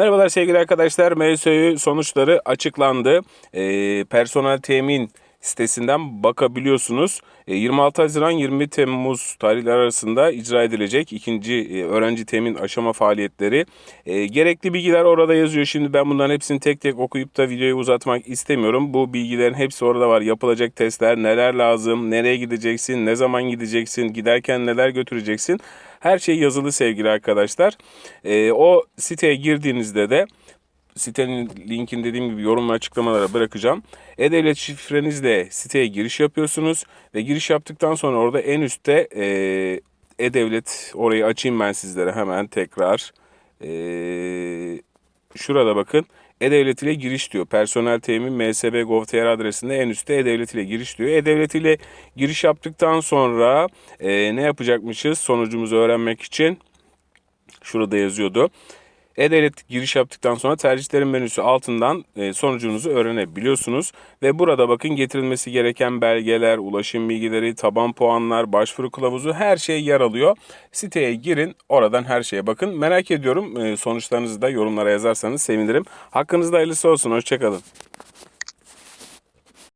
Merhabalar sevgili arkadaşlar. MSÖ sonuçları açıklandı. Ee, personel temin sitesinden bakabiliyorsunuz. Ee, 26 Haziran 20 Temmuz tarihleri arasında icra edilecek ikinci e, öğrenci temin aşama faaliyetleri. Ee, gerekli bilgiler orada yazıyor. Şimdi ben bunların hepsini tek tek okuyup da videoyu uzatmak istemiyorum. Bu bilgilerin hepsi orada var. Yapılacak testler, neler lazım, nereye gideceksin, ne zaman gideceksin, giderken neler götüreceksin. Her şey yazılı sevgili arkadaşlar. O siteye girdiğinizde de sitenin linkini dediğim gibi yorum ve açıklamalara bırakacağım. E-Devlet şifrenizle siteye giriş yapıyorsunuz ve giriş yaptıktan sonra orada en üstte e, E-Devlet orayı açayım ben sizlere hemen tekrar. E, şurada bakın. E-Devlet ile giriş diyor. Personel temin MSB Gov.tr adresinde en üstte E-Devlet ile giriş diyor. E-Devlet ile giriş yaptıktan sonra e, ne yapacakmışız sonucumuzu öğrenmek için? Şurada yazıyordu. E-Devlet giriş yaptıktan sonra tercihlerin menüsü altından e, sonucunuzu öğrenebiliyorsunuz. Ve burada bakın getirilmesi gereken belgeler, ulaşım bilgileri, taban puanlar, başvuru kılavuzu her şey yer alıyor. Siteye girin oradan her şeye bakın. Merak ediyorum e, sonuçlarınızı da yorumlara yazarsanız sevinirim. Hakkınızda hayırlısı olsun. Hoşçakalın.